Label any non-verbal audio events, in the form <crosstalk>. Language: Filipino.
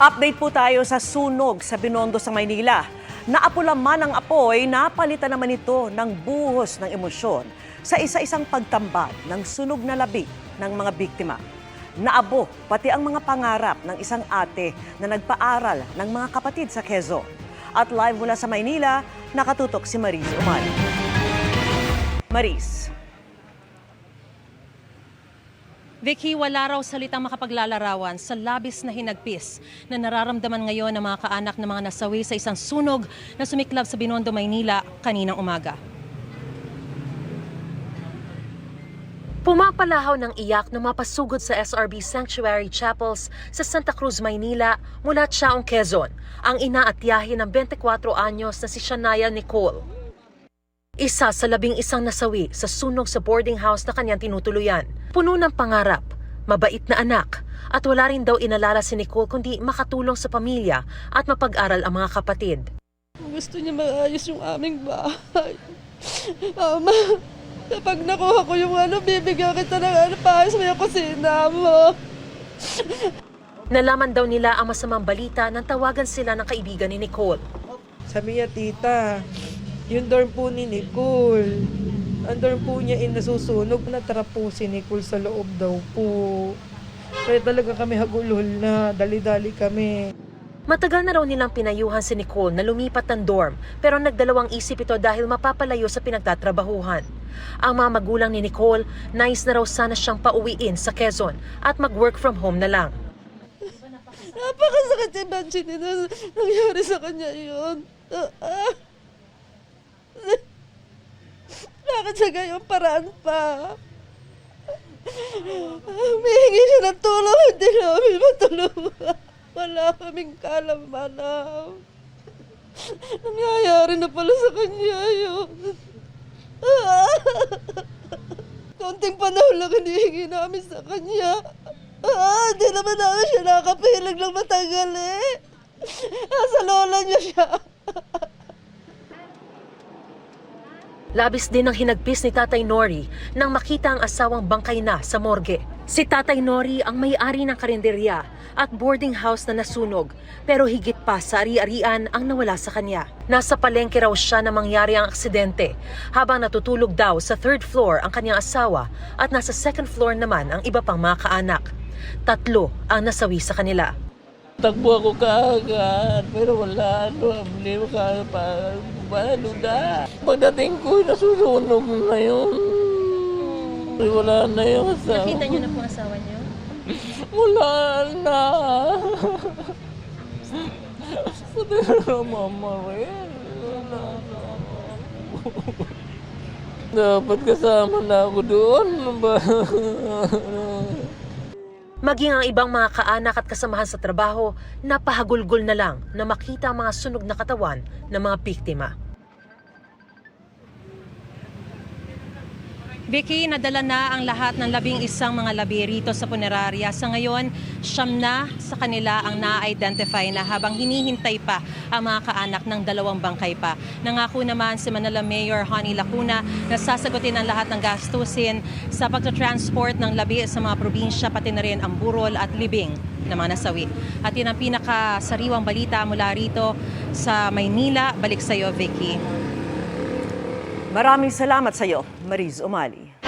Update po tayo sa sunog sa Binondo sa Maynila. Naapula man ang apoy, napalitan naman ito ng buhos ng emosyon sa isa-isang pagtambad ng sunog na labi ng mga biktima. Naabo pati ang mga pangarap ng isang ate na nagpaaral ng mga kapatid sa Quezon. At live mula sa Maynila, nakatutok si Maris Umali. Maris. Vicky, wala raw salitang makapaglalarawan sa labis na hinagpis na nararamdaman ngayon ng mga kaanak ng mga nasawi sa isang sunog na sumiklab sa Binondo, Maynila kaninang umaga. Pumapalahaw ng iyak na mapasugod sa SRB Sanctuary Chapels sa Santa Cruz, Maynila mula Chaong, Quezon, ang ina at tiyahin ng 24 anyos na si Shania Nicole. Isa sa labing isang nasawi sa sunog sa boarding house na kanyang tinutuluyan. Puno ng pangarap, mabait na anak, at wala rin daw inalala si Nicole kundi makatulong sa pamilya at mapag-aral ang mga kapatid. Gusto niya maayos yung aming bahay. Ama, kapag nakuha ko yung ano, bibigyan kita ng ano, paayos mo yung kusina mo. Nalaman daw nila ang masamang balita nang tawagan sila ng kaibigan ni Nicole. Sabi niya, tita, yung dorm po ni Nicole, ang dorm po niya ay nasusunog. Natara po si Nicole sa loob daw po. Kaya talaga kami hagulhol na, dali-dali kami. Matagal na raw nilang pinayuhan si Nicole na lumipat ng dorm pero nagdalawang isip ito dahil mapapalayo sa pinagtatrabahuhan. Ang mga magulang ni Nicole, nais na raw sana siyang pauwiin sa Quezon at mag-work from home na lang. Napakasakit si Benjini na nangyari sa kanya yun. Ah, ah. Bakit sa gayong paraan pa? Humihingi siya ng tulong, hindi namin matulungan. Wala kaming kalamanam. Nangyayari na pala sa kanya yun. Konting panahon lang hinihingi namin sa kanya. Ah, hindi naman namin siya nakapilag ng matagal eh. Ah, sa lola niya siya. Labis din ang hinagpis ni Tatay Nori nang makita ang asawang bangkay na sa morgue. Si Tatay Nori ang may-ari ng karinderya at boarding house na nasunog pero higit pa sa ari-arian ang nawala sa kanya. Nasa palengke raw siya na mangyari ang aksidente habang natutulog daw sa third floor ang kanyang asawa at nasa second floor naman ang iba pang mga kaanak. Tatlo ang nasawi sa kanila. Takbo ako kaagad, pero wala, ano, mo ka pa, ano na. Pagdating ko, nasusunog na yun. Wala na yung asawa. niyo na po asawa niyo? <laughs> Wala na. Pati na mama rin. Wala na. Dapat kasama na ako doon. <laughs> Maging ang ibang mga kaanak at kasamahan sa trabaho, napahagulgol na lang na makita ang mga sunog na katawan ng mga biktima. Vicky, nadala na ang lahat ng labing isang mga labi rito sa punerarya. Sa ngayon, siyam na sa kanila ang na-identify na habang hinihintay pa ang mga kaanak ng dalawang bangkay pa. Nangako naman si Manila Mayor Honey Lacuna na sasagutin ang lahat ng gastusin sa pagta-transport ng labi sa mga probinsya pati na rin ang burol at libing ng mga nasawi. At yun ang pinakasariwang balita mula rito sa Maynila. Balik sa iyo, Vicky. Maraming salamat sa iyo, Maris Umali.